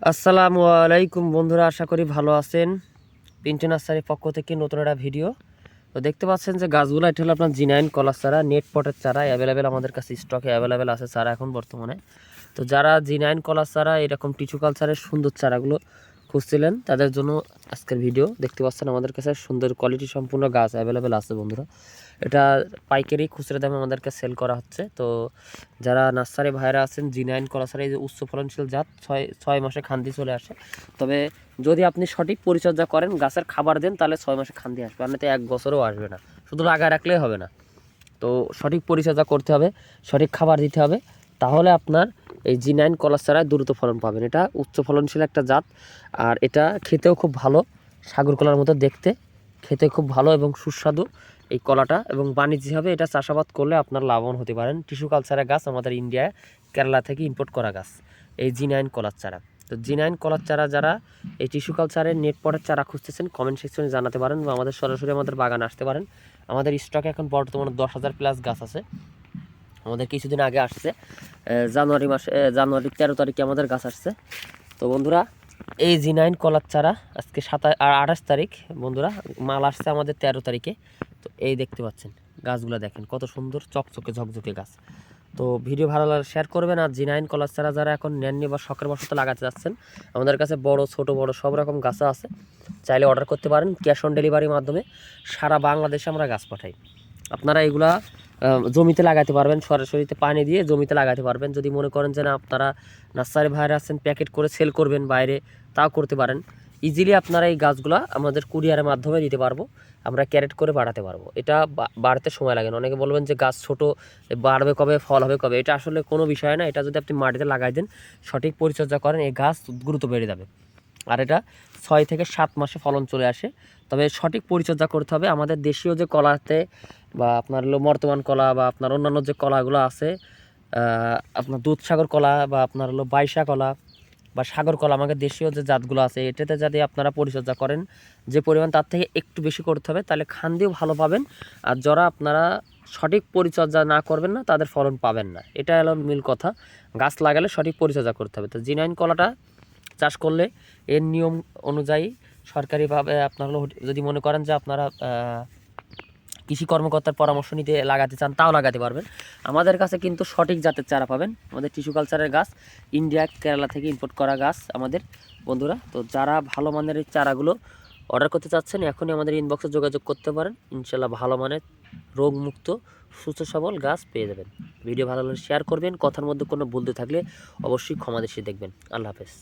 আসসালামু আলাইকুম বন্ধুরা, আশা করি ভালো আছেন। পিন্টু নার্সারির পক্ষ থেকে নতুন একটা ভিডিও। তো দেখতে পাচ্ছেন যে গাছগুলো, এটা হলো আপনার জিনাইন কলার চারা, নেট পটের চারা অ্যাভেলেবেল আমাদের কাছে স্টকে অ্যাভেলেবেল আছে চারা এখন বর্তমানে। তো যারা জিনাইন কলার চারা, এরকম টিচু কালচারের সুন্দর চারাগুলো খুঁজছিলেন, তাদের জন্য আজকের ভিডিও দেখতে পাচ্ছেন আমাদের কাছে সুন্দর কোয়ালিটি সম্পূর্ণ গাছ অ্যাভেলেবেল আছে বন্ধুরা। এটা পাইকারি খুচরা দামে আমাদেরকে সেল করা হচ্ছে। তো যারা নার্সারি ভাইরা আছেন জি নাইন কলাসার যে উচ্চ ফলনশীল জাত, ছয় ছয় মাসে খান্দি চলে আসে। তবে যদি আপনি সঠিক পরিচর্যা করেন, গাছের খাবার দেন, তাহলে ছয় মাসে খান্দি আসবে। আর তো এক বছরও আসবে না। শুধু লাগায় রাখলেই হবে না। তো সঠিক পরিচর্যা করতে হবে, সঠিক খাবার দিতে হবে। তাহলে আপনার এই জি নাইন কলার চারায় দ্রুত ফলন পাবেন। এটা উচ্চ ফলনশীল একটা জাত আর এটা খেতেও খুব ভালো, সাগর কলার মতো দেখতে। খেতে খুব ভালো এবং সুস্বাদু এই কলাটা এবং বাণিজ্যিকভাবে এটা চাষাবাদ করলে আপনার লাভবান হতে পারেন। টিস্যু কালচারের গাছ আমাদের ইন্ডিয়ায় কেরালা থেকে ইম্পোর্ট করা গাছ, এই জি নাইন কলার চারা। তো জি নাইন কলার চারা যারা এই টিস্যু কালচারের নেট পটের চারা খুঁজতেছেন কমেন্ট সেকশনে জানাতে পারেন বা আমাদের সরাসরি আমাদের বাগান আসতে পারেন। আমাদের স্টকে এখন বর্তমানে দশ হাজার প্লাস গাছ আছে। আমাদের কিছুদিন আগে আসছে জানুয়ারি মাসে জানুয়ারি তেরো তারিখে আমাদের গাছ আসছে। তো বন্ধুরা, এই জি নাইন কলার চারা আজকে সাতাশ আর আঠাশ তারিখ, বন্ধুরা, মাল আসছে আমাদের তেরো তারিখে। তো এই দেখতে পাচ্ছেন, গাছগুলো দেখেন, কত সুন্দর চকচকে ঝকঝকে গাছ। তো ভিডিও ভালো লাগলে শেয়ার করবেন, আর জি নাইন কলার চারা যারা এখন নেননি বা শখের বসতে লাগাতে যাচ্ছেন, আমাদের কাছে বড়, ছোট, বড় সব রকম গাছ আছে। চাইলে অর্ডার করতে পারেন ক্যাশ অন ডেলিভারির মাধ্যমে সারা বাংলাদেশে আমরা গাছ পাঠাই। আপনারা এগুলা জমিতে লাগাতে পারবেন, সরাসরিতে পানি দিয়ে জমিতে লাগাতে পারবেন। যদি মনে করেন যে না, আপনারা নার্সারি ভাইরা আছেন, প্যাকেট করে সেল করবেন বাইরে, তাও করতে পারেন। ইজিলি আপনারা এই গাছগুলা আমাদের কুরিয়ারের মাধ্যমে দিতে পারব, আমরা ক্যারেট করে বাড়াতে পারব। এটা বাড়তে সময় লাগে না। অনেকে বলবেন যে গাছ ছোট, বাড়বে কবে, ফল হবে কবে? এটা আসলে কোনো বিষয় না। এটা যদি আপনি মাটিতে লাগাই দেন, সঠিক পরিচর্যা করেন, এই গাছ দ্রুত বেড়ে যাবে। আর এটা ছয় থেকে সাত মাসে ফলন চলে আসে। তবে সঠিক পরিচর্যা করতে হবে। আমাদের দেশীয় যে কলাতে বা আপনার হলো বর্তমান কলা বা আপনার অন্যান্য যে কলাগুলো আছে আপনার দুধসাগর কলা বা আপনার হলো বাইশা কলা বা সাগর কলা আমাদের দেশীয় যে জাতগুলো আছে, এটাতে যদি আপনারা পরিচর্যা করেন, যে পরিমাণ তার থেকে একটু বেশি করতে হবে, তাহলে খান্দিও ভালো পাবেন। আর যারা আপনারা সঠিক পরিচর্যা না করবেন না, তাদের ফলন পাবেন না। এটা হলো মূল কথা। গাছ লাগালে সঠিক পরিচর্যা করতে হবে। তো জিনাইন কলাটা চাষ করলে এর নিয়ম অনুযায়ী সরকারিভাবে আপনার হলো যদি মনে করেন যে আপনারা কৃষি কর্মকর্তার পরামর্শ নিতে লাগাতে চান, তাও লাগাতে পারবেন। আমাদের কাছে কিন্তু সঠিক জাতের চারা পাবেন। আমাদের টিস্যু কালচারের গাছ, ইন্ডিয়া, কেরালা থেকে ইম্পোর্ট করা গাছ আমাদের। বন্ধুরা, তো যারা ভালো মানের এই চারাগুলো অর্ডার করতে চাচ্ছেন, এখনই আমাদের ইনবক্সে যোগাযোগ করতে পারেন। ইনশাল্লাহ ভালো মানের রোগমুক্ত, সুস্থ, সবল গাছ পেয়ে যাবেন। ভিডিও ভালো লাগলে শেয়ার করবেন। কথার মধ্যে কোনো বলতে থাকলে অবশ্যই ক্ষমা দেখবেন। আল্লাহ হাফেজ।